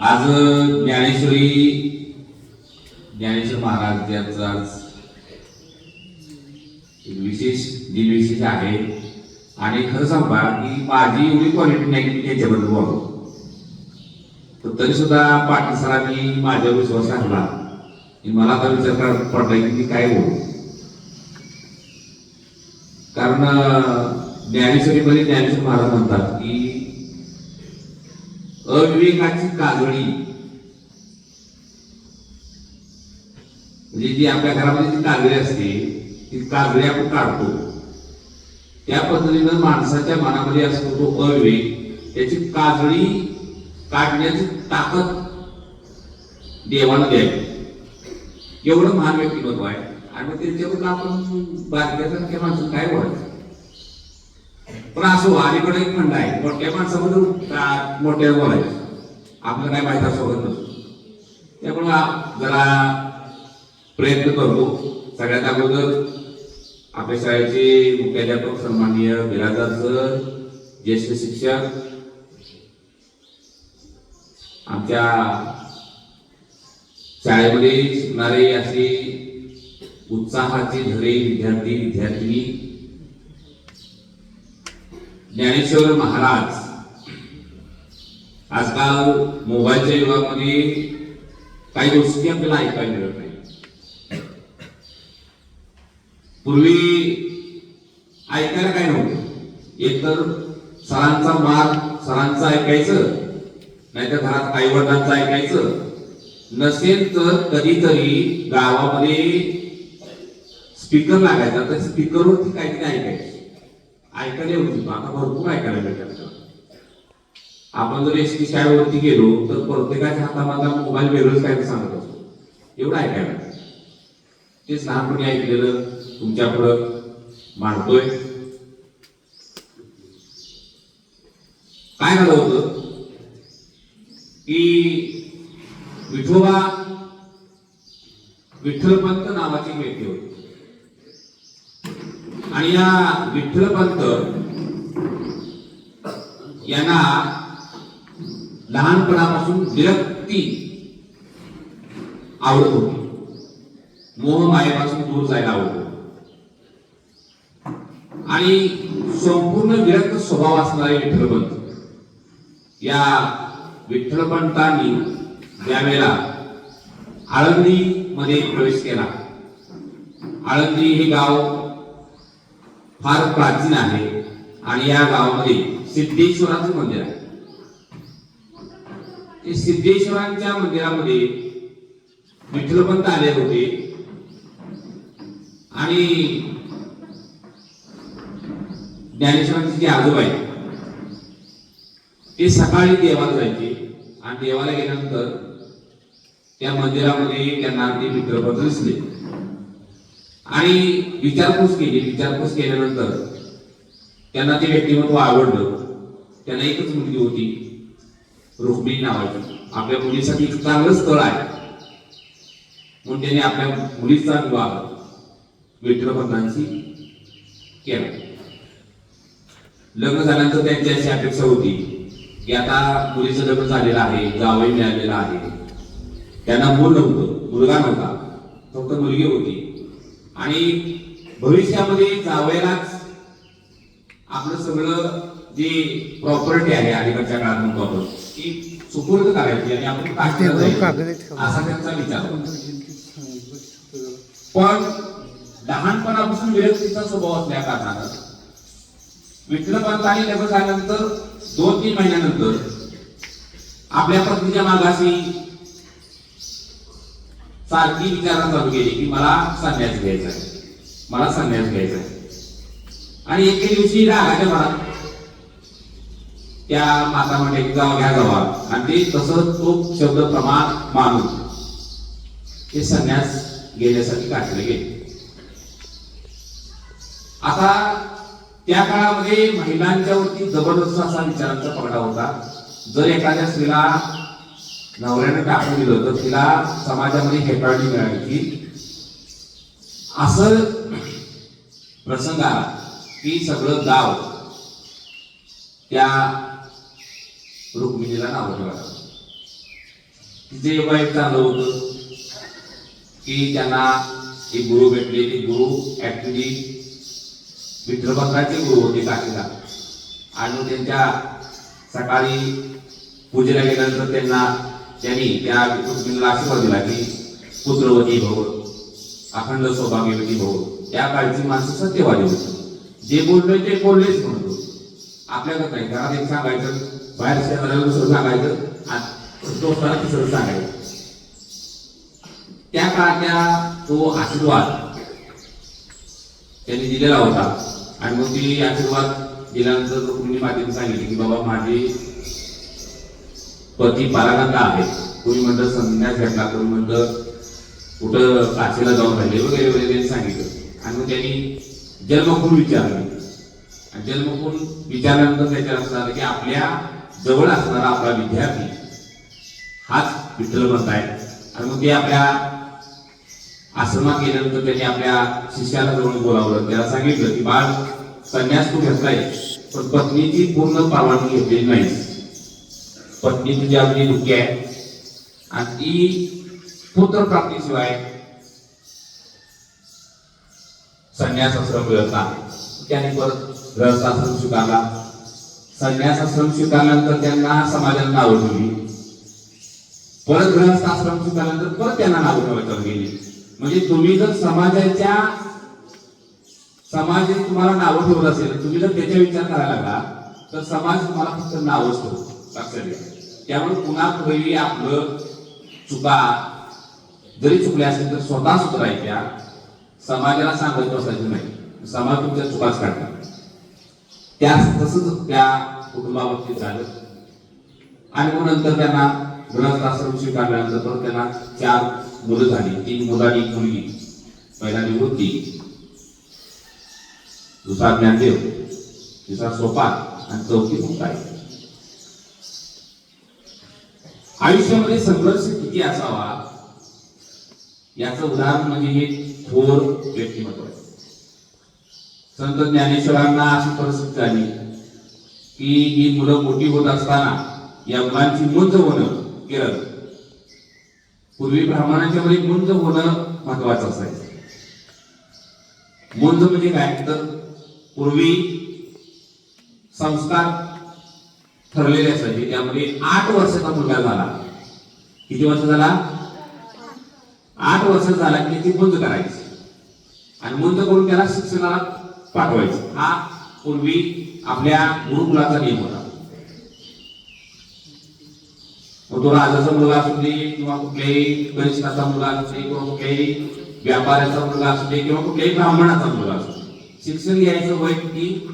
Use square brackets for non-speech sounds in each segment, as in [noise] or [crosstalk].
आज ज्ञानेश्वरी ज्ञानेश्वर महाराज यांचा एक विशेष दिन विशेष आहे. आणि खरं सांगा की माझी एवढी क्वालिटी नाही की त्याच्याबद्दल बोलतो तर तरी सुद्धा पाटील सरांनी माझ्यावर विश्वास टाकला. की मला आता विचार कर- पडला की मी काय बोलू. कारण ज्ञानेश्वरीमध्ये म्हणजे ज्ञानेश्वर महाराज म्हणतात की अविवेकाची काजळी. म्हणजे जी आपल्या घरामध्ये जी काजळी असते ती काजळी आपण काढतो. त्या पद्धतीनं माणसाच्या मनामध्ये असतो तो अविवेक. त्याची काजळी काढण्याची ताकद देवानं द्यावी. एवढं महान व्यक्तिमत्व आहे. आणि मग त्याच्यावर आपण बारक्यासारख्या माणसं काय बोलायचं पण असो अलीकडे एक म्हणणं आहे. मोठ्या समज मोठे मोठ्या बोलायचं? आपलं काय माहिती सोबत नसतो. त्यामुळे जरा प्रयत्न करतो सगळ्यात अगोदर आपल्या शाळेचे मुख्याध्यापक सन्माननीय बिराजदार सर ज्येष्ठ शिक्षक आमच्या शाळेमध्ये शिकणारे असे उत्साहाचे धरे विद्यार्थी विद्यार्थिनी ज्ञानेश्वर महाराज. आजकाल मोबाईलच्या युगामध्ये काही गोष्टी आपल्याला ऐकायला मिळत नाही. पूर्वी ऐकायला काय नव्हतं. एकतर सरांचा मार सरांचं ऐकायचं नाहीतर घरात आई वडिलांचं ऐकायचं. नसेल तर कधीतरी गावामध्ये स्पीकर लागायचा. तर स्पीकरवरती काहीतरी ऐकायचं. ऐकायला होती आता भरपूर ऐकायला मिळतात आपण जर एस टी शाळेवरती गेलो तर प्रत्येकाच्या हातामध्ये मोबाईल वेगळंच काय सांगत असतो. एवढं ऐकायला तेच लहानपणी ऐकलेलं तुमच्या पुढं मांडतोय. काय झालं होतं? की विठोबा विठ्ठलपंत नावाची व्यक्ती होती. आणि या विठ्ठलपंत यांना लहानपणापासून विरक्ती आवडत होती. मोह मायेपासून दूर जायला आवडत आणि संपूर्ण विरक्त स्वभाव असणारे विठ्ठलपंत या विठ्ठलपंतांनी ज्यावेळेला आळंदी मध्ये प्रवेश केला. आळंदी हे गाव फार प्राचीन आहे आणि या गावामध्ये सिद्धेश्वराचं मंदिर आहे. ते सिद्धेश्वरांच्या मंदिरामध्ये विठ्ठलपंत आले होते. आणि ज्ञानेश्वरांचे जे आजोबा आहेत ते सकाळी देवाला जायचे. आणि देवाला गेल्यानंतर त्या मंदिरामध्ये त्यांना ते मित्रपत्र दिसले. आणि विचारपूस केली. विचारपूस केल्यानंतर त्यांना ते व्यक्तिमत्व आवडलं. त्यांना एकच मुलगी होती रुक्मिणी नावाची. आपल्या मुलीसाठी एक चांगलं स्थळ आहे. म्हणून त्यांनी आपल्या मुलीचा विवाह विठ्ठलपंतांशी केला. लग्न झाल्यानंतर त्यांची अशी अपेक्षा होती की आता मुलीचं लग्न झालेलं आहे जावई मिळालेला आहे. त्यांना मूल नव्हतं मुलगा नव्हता. फक्त मुलगी होती. आणि भविष्यामध्ये जावयालाच आपलं सगळं जे प्रॉपर्टी आहे अलीकडच्या काळात म्हणतो आपण ती सुपूर्द करायची आणि आपण असा त्यांचा विचार. पण लहानपणापासून विरक्तीचा स्वभाव असल्या कारणानं विठ्ठलपंतांनी लग्न झाल्यानंतर दोन तीन महिन्यानंतर आपल्या पत्नीच्या मागाशी सारखी विचारणा चालू केली की मला संन्यास घ्यायचा आहे. मला संन्यास घ्यायचा आहे. आणि एके दिवशी रागाच्या भरात त्या माता म्हणते गाव जावा घ्या जावा आणि ते तसं तो शब्द प्रमाण मानून ते संन्यास घेण्यासाठी काढले गेले. आता त्या काळामध्ये महिलांच्या वरती जबरदस्त असा विचारांचा पगडा होता. जर एखाद्या स्त्रीला नवऱ्याने टाकून दिलं तर तिला समाजामध्ये हेटाळणी मिळायची असं प्रसंग आला. की सगळं गाव त्या रुक्मिणीला नाव ठेवायचं तिचे योगा एक चांगलं होतं की त्यांना एक गुरु भेटले. ते गुरु ऍक्च्युली विठ्ठलभद्राचे गुरु होते काकीला. आणि त्यांच्या सकाळी पूजेला गेल्यानंतर त्यांना त्यांनी त्या रुक्मिणीला आशीर्वाद दिला की पुत्रवती भव अखंड सौभाग्यवती भव त्या काळची माणसं सत्यवादी होती. जे बोललोय ते बोललेच म्हणतो. आपल्याला नाही घरात एक सांगायचं बाहेर शेजाऱ्याला दुसरं सांगायचं तो दोस्ताला तिसरं सांगायचं. त्या काळातल्या तो आशीर्वाद त्यांनी दिलेला होता. आणि मग ती आशीर्वाद दिल्यानंतर रुक्मिणी मातेने सांगितले की बाबा माझे पती पारागंगा आहेत कोणी म्हणतं संन्यास घेतला कोणी म्हणतं कुठं काचेला जाऊन राहिले वगैरे वगैरे त्यांनी सांगितलं. आणि मग त्यांनी जन्मकून विचारले. आणि जन्मकून विचारल्यानंतर त्याच्या असणार की आपल्या जवळ असणारा आपला विद्यार्थी हाच विठ्ठल बनत आहे. आणि मग ते आपल्या आश्रमात गेल्यानंतर त्यांनी आपल्या शिष्याला जवळ बोलावलं. त्याला सांगितलं की बाळ संन्यास तू घेतलाय पण पत्नीची पूर्ण परवानगी घेतलेली नाही. पत्नी तुझी अगदी दुःखी आहे. आणि ती पुत्र प्राप्तीशिवाय संन्यास आश्रम मिळत नाही. त्याने परत गृहस्थाश्रम स्वीकारला. संन्यास आश्रम स्वीकारल्यानंतर त्यांना समाजाला नावं ठेवली. परत गृहस्थाश्रम स्वीकारल्यानंतर परत त्यांना नावं ठेवायचं गेली म्हणजे तुम्ही जर समाजाच्या समाज तुम्हाला नावं ठेवत असेल तुम्ही जर त्याचा विचार करायला लागला तर समाज तुम्हाला फक्त नावच ठेवतो. लक्षात घ्या. त्यामुळे पुन्हा पहिली आपलं चुका जरी चुकल्या असेल तर स्वतः सुधारायच्या समाजाला सांगत बसायचं नाही. समाज तुमच्या चुकाच काढणार त्या तसंच त्या कुटुंबाबाबतीत झालं. आणि मग नंतर त्यांना गृहस्थाश्रम स्वीकारल्यानंतर परत त्यांना चार मुलं झाली. तीन मुलांनी एक मुलगी पहिला निवृत्ती दुसरा ज्ञानदेव तिसरा सोपान आणि चौथी मुक्ताई आयुष्यामध्ये संघर्ष किती असावा? याचं उदाहरण म्हणजे हे थोर व्यक्तिमत्व आहे. संत ज्ञानेश्वरांना अशी परिस्थिती झाली की ही मुलं मोठी होत असताना या मुलांची मुंज होणं केलं. पूर्वी ब्राह्मणांच्या मध्ये मुंज होणं महत्वाचं असायचं. मुंज म्हणजे काय? तर पूर्वी संस्कार ठरलेले असायचे त्यामध्ये आठ वर्षाचा मुलगा झाला. किती वर्ष झाला? आठ वर्ष झाला की ती बंद करायची. आणि बंद करून त्याला शिक्षणाला पाठवायचं. हा पूर्वी आपल्या गुरुकुलाचा नियम होता. मग तो राजाचा मुलगा असू दे किंवा कुठल्याही गणिताचा मुलगा असू दे किंवा कुठल्याही व्यापाऱ्याचा मुलगा असू दे किंवा कुठल्याही ब्राह्मणाचा मुलगा असू दे. शिक्षण घ्यायचं वय किती?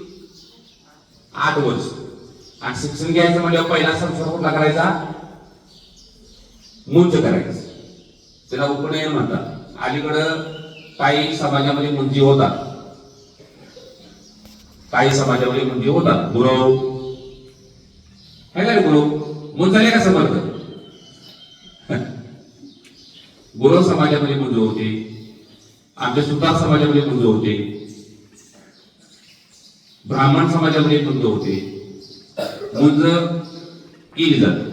आठ वर्ष. आणि शिक्षण घ्यायचं म्हणजे पहिला संसार कुठला करायचा? मुंज करायचं. त्याला उपनयन म्हणतात. अलीकडं काही समाजामध्ये मुंजी होतात. काही समाजामध्ये मुंजी होतात. गुरव. काय काय गुरु मुंजले का समर्थ? [laughs] गुरव समाजामध्ये मुंज होते. आमच्या सुतार समाजामध्ये मुंज होते. ब्राह्मण समाजामध्ये मुंज होते. मुंज केली जाते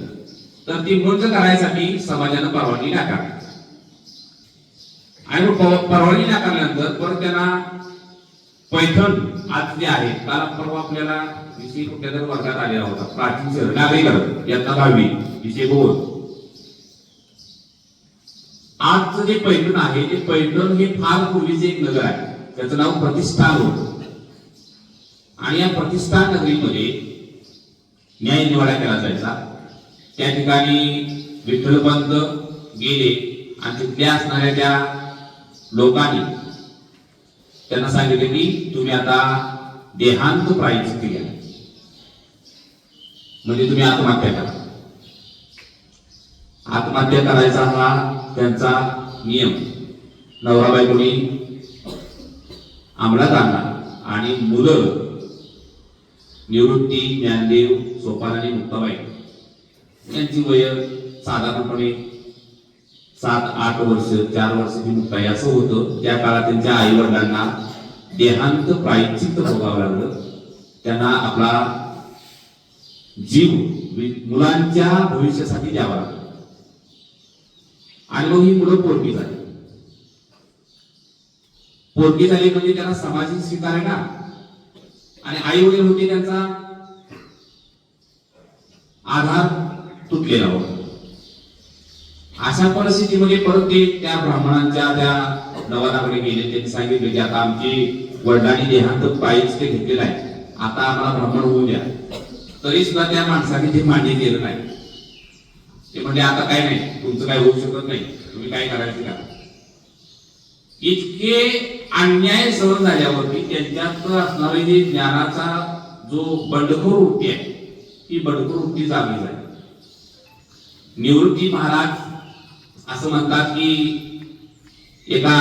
तर ती मुंज करायसाठी समाजानं परवानगी नाकारली. आणि परवानगी नाकारल्यानंतर परत त्यांना पैठण आज जे आहे काल परवा आपल्याला विषय कुठल्या तरी वर्गात आलेला होता. प्राचीन शहर नागरिक याचा दहावी विषय बोल आजचं जे पैठण आहे ते पैठण हे फार पूर्वीचे एक नगर आहे. त्याचं नाव प्रतिष्ठान होत. आणि या प्रतिष्ठान नगरीमध्ये न्याय निवाडा केला जायचा. त्या ठिकाणी विठ्ठलपंत गेले आणि तिथल्या असणाऱ्या त्या लोकांनी त्यांना सांगितले की तुम्ही आता देहांत प्रायचित घ्या म्हणजे तुम्ही आत्महत्या करा. आत्महत्या करायचा हा त्यांचा नियम. नवरा बायकोनी अंमलात आणला आणि मुलं निवृत्ती ज्ञानदेव सोपान आणि मुक्ताबाई. यांची वय साधारणपणे सात आठ वर्ष चार वर्षाची मुक्ताई असं होतं. त्या काळात त्यांच्या आई वडिलांना देहांत प्रायचित्त भोगावं लागलं. त्यांना आपला जीव मुलांच्या भविष्यासाठी द्यावा लागला. आणि मग ही मुलं पोरगी झाली. पोरगी झाली म्हणजे त्यांना सामाजिक स्वीकार आहे ना आणि आई वडील होते त्यांचा आधार तुटलेला होता. अशा परिस्थितीमध्ये परत ते त्या ब्राह्मणांच्या त्या नवानाकडे गेले. त्यांनी सांगितले की आता आमची वडिलांनी देहांत पायीच ते घेतलेला आहे. आता आम्हाला ब्राह्मण होऊ द्या. तरी सुद्धा त्या माणसाने ते मान्य केलं नाही. ते म्हणजे आता काय नाही तुमचं काय होऊ शकत नाही. तुम्ही काय करायचं का इतके अन्याय सहन झाल्यावरती त्यांच्यात असणारे जे ज्ञानाचा जो बंडखोर वृत्ती आहे ती बंडखोर जागी जागली निवृत्ती महाराज असं म्हणतात की एका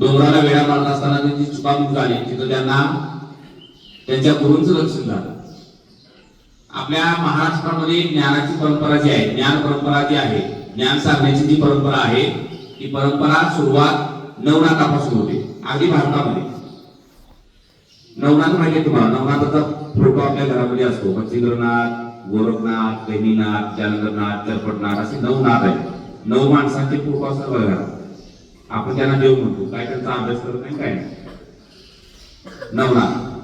डोंगराला वेळा मारत असताना त्यांची चुकामुक झाली तिथं त्यांना त्यांच्या गुरूंचं दर्शन झालं. आपल्या महाराष्ट्रामध्ये ज्ञानाची परंपरा जी आहे ज्ञान परंपरा जी आहे ज्ञान साधण्याची जी परंपरा आहे ती परंपरा सुरुवात नवनाथापासून होते आधी भारतामध्ये. नवनाथ माहिती आहे तुम्हाला? नवनाथाचा फोटो आपल्या घरामध्ये असतो. मच्छिंद्रनाथ गोरखनाथ गहिनीनाथ जालंधरनाथ चरपटनाथ असे नऊ नाथ आहेत. नऊ माणसांचे फोटो असतात बघा आपण त्यांना देव म्हणतो. काय त्यांचा अभ्यास करत नाही काय नाही. नवनाथ.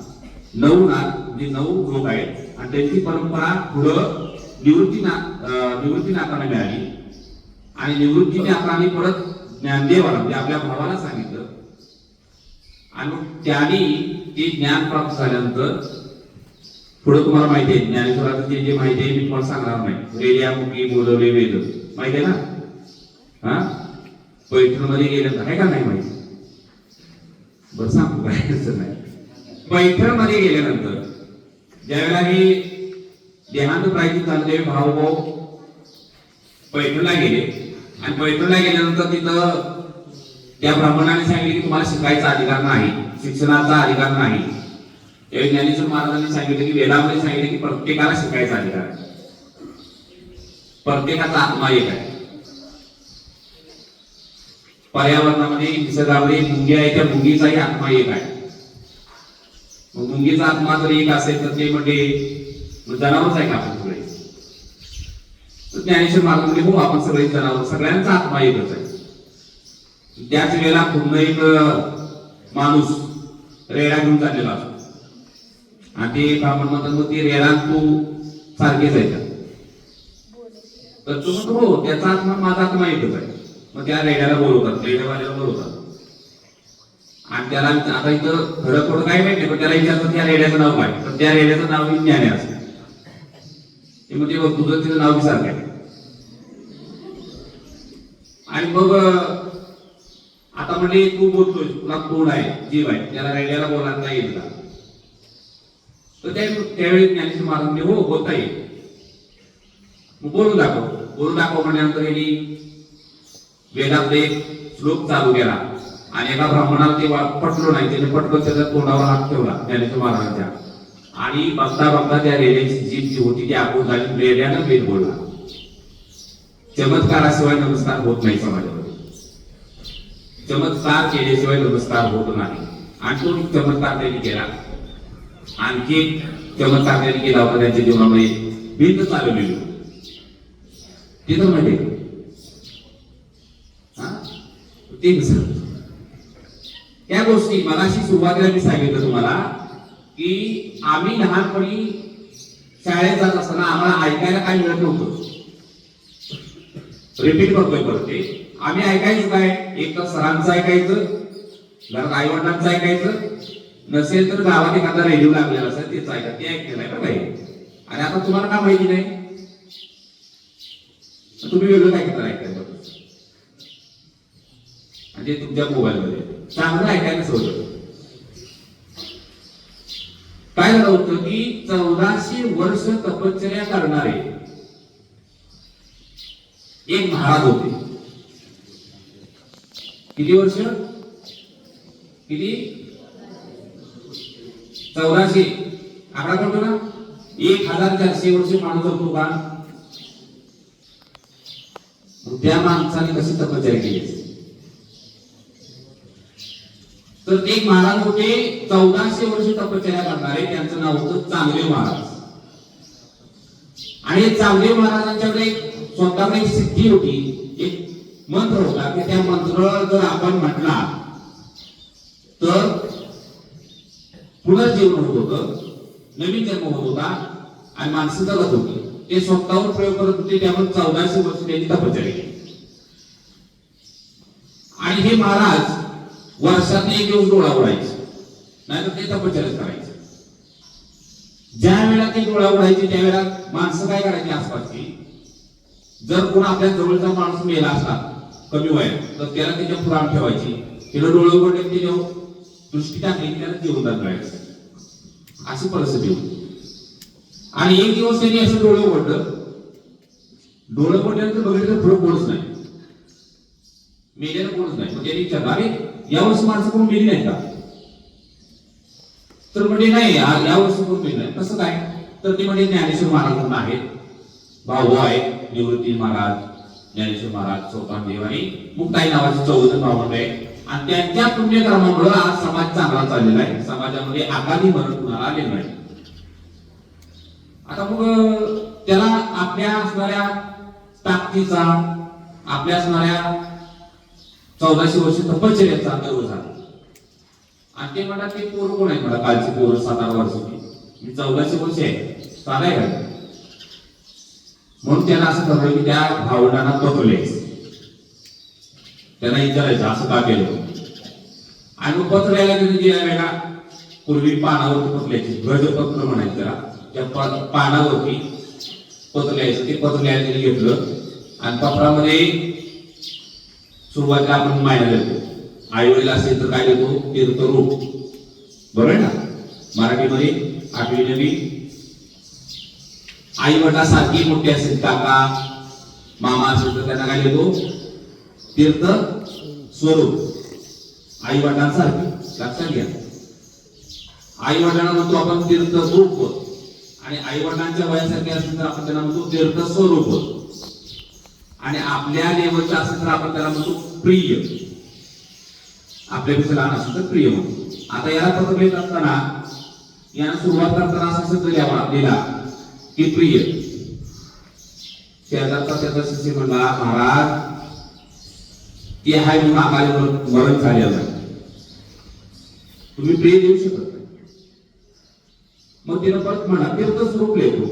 नवनाथ म्हणजे नऊ लोक आहेत आणि त्यांची परंपरा पुढं निवृत्तीनाथ अं, निवृत्तीनाथांना मिळाली. आणि निवृत्तीनाथाने परत ज्ञानदेवाला म्हणजे आपल्या भावाला सांगितलं. आणि त्यांनी ते ज्ञान प्राप्त झाल्यानंतर पुढे तुम्हाला माहिती आहे ज्ञानेश्वराचं जे जे माहिती आहे मी तुम्हाला सांगणार नाही. रेड्यामुखी बोलवले वेद. माहिती आहे ना? हा? पैठणमध्ये गेल्यानंतर आहे का नाही माहिती? बरं सांगू काय नाही. पैठणमध्ये गेल्यानंतर ज्यावेळेला हे देहांत प्रायचित झालं त्यावेळी भाऊ भाऊ पैठणला गेले आणि पैठणला गेल्यानंतर तिथं त्या ब्राह्मणाने सांगितले की तुम्हाला शिकायचा अधिकार नाही शिक्षणाचा अधिकार नाही. त्यावेळी ज्ञानेश्वर महाराजांनी सांगितले की वेदामध्ये सांगितले की प्रत्येकाला शिकायचा अधिकार आहे. प्रत्येकाचा आत्मा एक आहे. पर्यावरणामध्ये निसर्गामध्ये मुंगी आहे त्या मुंगीचाही आत्मा एक आहे. मुंगीचा आत्मा जर एक असेल तर ते म्हणजे जनावरच आहे का आपण सगळे? ज्ञानेश्वर महाराज म्हणजे हो आपण सगळे जनावर सगळ्यांचा आत्मा एकच आहे. त्याच वेळेला पूर्ण एक माणूस रेडा घेऊन चाललेला असतो. आणि ते ब्राह्मण म्हणतात मग ते रेडा तू सारखे आहे तर तो म्हणतो हो त्याचा आत्मा माझा आत्मा एकच आहे. मग त्या रेड्याला बोलवतात रेड्यावाल्याला बोलवतात. आणि त्याला आता इथं खरं खोडं काही माहिती पण त्याला विचारतात त्या रेड्याचं नाव काय? तर त्या रेड्याचं नाव विज्ञाने असतं. ते म्हणजे बघ तुझं तिचं नाव विचार काय आणि मग आता म्हणले तू बोलतोय तुला तोड आहे? जीव आहे. त्याला रेड्याला बोलायला नाही येत का तर त्यावेळी ज्ञानेश्वर महाराजांनी हो होता येईल मग बोलून दाखव. बोलू दाखव म्हणल्यानंतर यांनी वेदातले एक श्लोक चालू केला. आणि एका ब्राह्मणाला ते वा- पटलो नाही. त्याने पटकन त्याच्या तोंडावर हात ठेवला ज्ञानेश्वर महाराजांच्या. आणि बघता बघता त्या रेड्याची जीभ जी होती ती आपण झाली रेड्यानं वेद बोलला. चमत्काराशिवाय नमस्कार होत नाही समाजामध्ये चमत्कार केल्याशिवाय नमस्कार होत नाही. आणि तो एक चमत्कार त्यांनी केला. आणखी एक चमत्कार त्यांनी केला होता त्यांच्या जीवनामध्ये. भिंत चालवलेली. तिथं म्हणजे आहे ते त्या गोष्टी मगाशी सुरुवातीला मी सांगितलं तुम्हाला की आम्ही लहानपणी शाळेत जात असताना आम्हाला ऐकायला काय मिळत नव्हतं. रिपीट करतोय परत ते. आम्ही ऐकायचं काय? एक तर सरांचं ऐकायचं घरात आई वडिलांचं ऐकायचं. नसेल तर गावात एखादा रेडिओ लागलेला असेल तेच ऐका ते ऐकलेलं आहे ना काही आणि आता तुम्हाला काय माहिती नाही? तुम्ही वेगळं काय करता ऐकाय म्हणजे तुमच्या मोबाईलमध्ये. चांगलं ऐकायला सवय काय झालं होतं की चौदाशे वर्ष तपश्चर्या करणारे एक महाराज होते. किती वर्ष? किती? चौदाशे आकडा करतो ना? एक हजार चारशे वर्ष माणूस होतो का? त्या माणसाने कशी तपश्चर्या केली? तर एक महाराज होते चौदाशे वर्ष तपश्चर्या करणारे. त्यांचं नाव होतं चांगले महाराज. आणि चांगले महाराजांच्याकडे स्वतःकडे सिद्धी होती. मंत्र होता की? त्या मंत्र जर आपण म्हटला तर पुनर्जीवन होत होतं नवीन जन्म होत होता आणि माणसं जगत होती. ते स्वतःवर प्रयोग करत होते त्यामुळे चौदाशे वर्ष त्यांनी तपचारी केली. आणि हे महाराज वर्षात एक दिवस डोळा उडायचे. नाहीतर ते तपचारच करायचे. ज्या वेळेला ते डोळा उडायचे त्यावेळेला माणसं काय करायची आसपासची? जर कोण आपल्या जवळचा माणूस मेला असला कमी व्हाय तर त्याला त्याच्या पुराण ठेवायची. त्याला डोळे उघडले तिच्या त्याच्यावर दृष्टी टाकली त्याला जेवण दाखवायचं अशी परिस्थिती होती. आणि एक दिवस त्यांनी असं डोळे उघडलं. डोळे उघडल्यानंतर बघितलं तर पुढे कोणच नाही. मेलेला कोणच नाही. मग त्यांनी विचारलं अरे यावर्षी माणसं कोण मेली नाही का? तर म्हणजे नाही या- यावर्षी कोण मेली नाही कसं काय? तर ते म्हणजे ज्ञानेश्वर महाराज म्हणून आहेत. भाऊ आहेत. निवृत्ती महाराज. ज्ञानेश्वर महाराज चौपान देव आणि मुक्ताई नावाचे चौधरी ब्राह्मण आहे आणि त्यांच्या पुण्यक्रमामुळे आज समाज चांगला चाललेला आहे. समाजामध्ये आगामी भरत कुणाला आलेलं नाही. आता मग त्याला आपल्या असणाऱ्या ताकदीचा आपल्या असणाऱ्या चौदाशे वर्ष तपश्चर्याचा गर्व झाला. आणि ते म्हणतात ते पोरं कोण आहे मला कालची पोरं सात आठ वर्ष मी चौदाशे वर्ष आहे. चालाय का? म्हणून त्यांना असं ठरवलं की त्या भावंडांना पकवले त्यांना विचारायचं असं का केलं? आणि मग पत्र यायला त्यांनी दिला वेळा पूर्वी पानावरती पत्र गजपत्र म्हणायचं त्याला. त्या पानावरती पत्र लिहायचं. ते पत्र लिहायला घेतलं. आणि पत्रामध्ये सुरुवातीला आपण मायला देतो. आईवडील असेल तर काय देतो? तीर्थरूप बरोबर आहे ना? मराठीमध्ये आठवी नवी आई वडिलासारखी मोठी असेल काका मामा असेल तर त्यांना काय देतो तीर्थ स्वरूप. आई वडिलांसारखी लक्षात घ्या. आई वडिलांना म्हणतो आपण तीर्थ रूप. आणि आई वडिलांच्या वयासारखे असेल तर आपण त्यांना म्हणतो तीर्थ स्वरूप. आणि आपल्या लेवलच्या असेल तर आपण त्याला म्हणतो प्रिय. आपल्यापेक्षा लहान असेल तर प्रिय. म्हणतो आता याला पत्र लिहित असताना याला सुरुवात करताना असं शब्द लिहावा लिहिला की प्रिय. शेजारचा त्याचा शिष्य म्हणला महाराज ते आहे म्हणून आम्हाला मरण- झालेलं नाही तुम्ही प्रिय देऊ शकत नाही. मग तिनं परत म्हणा तीर्थ स्वरूप लिहितो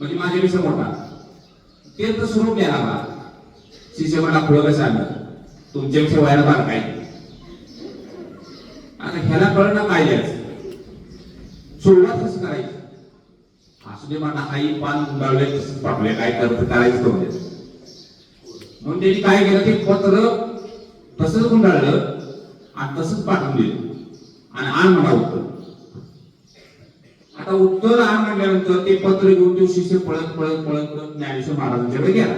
म्हणजे माझ्यापेक्षा मोठा तीर्थ स्वरूप द्या मला शिष्य म्हणा पुढं कसं आलं? तुमच्यापेक्षा वयाला बार काय? आता ह्याला कळणं काय द्यायचं सुरुवात कसं करायची? असू दे म्हणा आई पान गुंडाळले तसंच पाठवले काय करत करायचं करू म्हणून त्यांनी काय केलं ते पत्र तसंच गुंडाळलं आणि तसंच पाठवून दिलं आणि आण म्हणा उत्तर आता उत्तर आण म्हणल्यानंतर ते पत्र घेऊन तो शिष्य पळत पळत पळत पळत ज्ञानेश्वर महाराजांच्याकडे गेला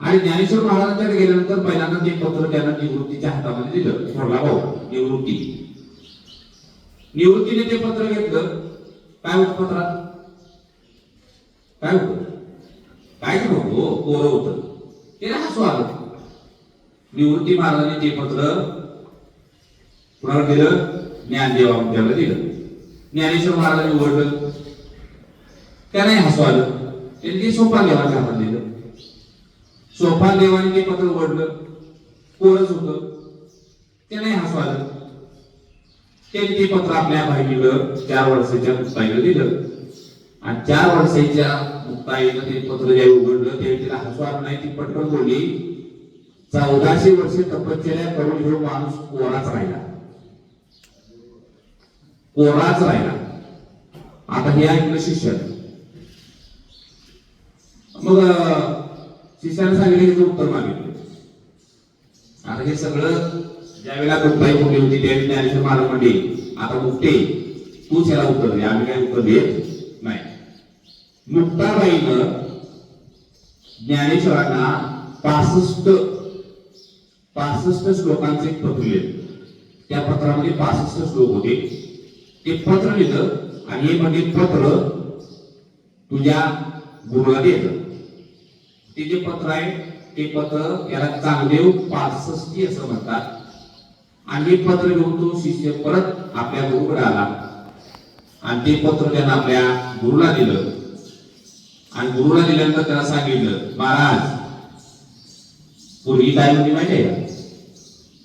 आणि ज्ञानेश्वर महाराजांच्याकडे गेल्यानंतर पहिल्यांदा ते पत्र त्यांना निवृत्तीच्या हातामध्ये दिलं थोरला भाऊ निवृत्ती निवृत्तीने ते पत्र घेतलं काय होत पत्रात? काय होत? काय नव्हतं हो, कोर होतं. ते हसू आलं निवृत्ती महाराजांनी ते पत्र कुणाला दिलं? ज्ञानदेवा त्याला दिलं. ज्ञानेश्वर महाराजांनी उघडलं. त्यालाही हसू आलं त्यांनी ते सोपान देवाच्या हातात दिलं सोपान देवाने ते पत्र उघडलं. कोरच होत. त्याने हसू आलं त्यांनी ते पत्र आपल्या बहिणीला चार वर्षाच्या मुक्ताईनं दिलं. आणि चार वर्षाच्या मुक्ताईनं ते पत्र जे उघडलं ते तिला हसू आलं नाही ती पटकन बोलली चौदाशे वर्षे तपश्चर्या करून घेऊन माणूस कोराच राहिला. कोराच राहिला. आता हे ऐकलं शिष्य मग शिष्याने सांगितलं उत्तर मागितलं. आता हे सगळं ज्यावेळेला कुठलाही मुली होती त्यावेळी ज्ञानेश्वर महाराज म्हणले आता मुक्ते तूच याला उत्तर दे. आम्ही काय उत्तर देत नाही. मुक्ताबाईनं ज्ञानेश्वरांना पासष्ट पासष्ट श्लोकांचे एक पत्र लिहिलं. त्या पत्रामध्ये पासष्ट श्लोक होते. ते पत्र लिहिलं आणि हे म्हणजे पत्र तुझ्या गुरुला दिलं ते जे पत्र आहे ते पत्र याला चांगदेव पासष्टी असं म्हणतात. आणि पत्र घेऊन तो शिष्य परत आपल्या गुरुकडे आला. आणि ते पत्र त्यानं आपल्या गुरुला दिलं. आणि गुरुला दिल्यानंतर त्याला सांगितलं महाराज पूर्वी काय होती माहितीये का?